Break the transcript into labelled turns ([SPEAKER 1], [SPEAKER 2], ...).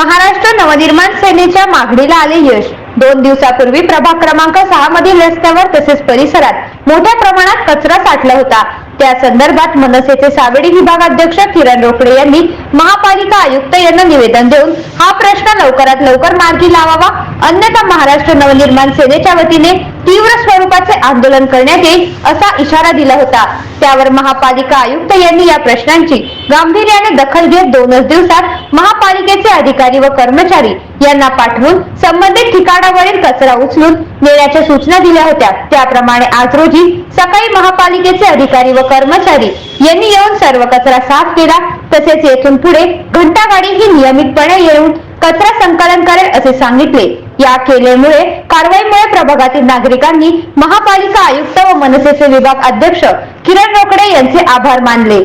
[SPEAKER 1] महाराष्ट्र नवनिर्माण सेनेच्या मागणीला आले यश. दोन दिवसापूर्वी प्रभाग क्रमांक सहा मधील रस्त्यावर तसेच परिसरात मोठ्या प्रमाणात कचरा साठला होता. त्या संदर्भात मनसेचे सावेडी विभागाध्यक्ष किरण रोकडे यांनी महापालिका आयुक्त यांना निवेदन देऊन हा प्रश्न लवकरात लवकर मार्गी लावावा. अन्यथा महाराष्ट्र नवनिर्माण सेनेच्या वतीने तीव्र स्वरूपाचे आंदोलन करण्यात येईल असा इशारा दिला होता. त्यावर महापालिका आयुक्त यांनी या प्रश्नांची गांभीर्याने दखल घेत दोनच दिवसात महापालिकेचे अधिकारी व कर्मचारी यांना पाठवून संबंधित ठिकाणावरील कचरा उचलून नेण्याच्या सूचना दिल्या होत्या. त्याप्रमाणे आज रोजी सकाळी महापालिकेचे अधिकारी व कर्मचारी यांनी येऊन सर्व कचरा साफ केला. तसेच येथून पुढे घंटागाडी ही नियमितपणे येऊन कचरा संकलन करेल असे सांगितले. या केलेमुळे कारवाईमुळे प्रभागातील नागरिकांनी महापालिका आयुक्त व मनसेचे विभाग अध्यक्ष किरण रोकडे यांचे आभार मानले.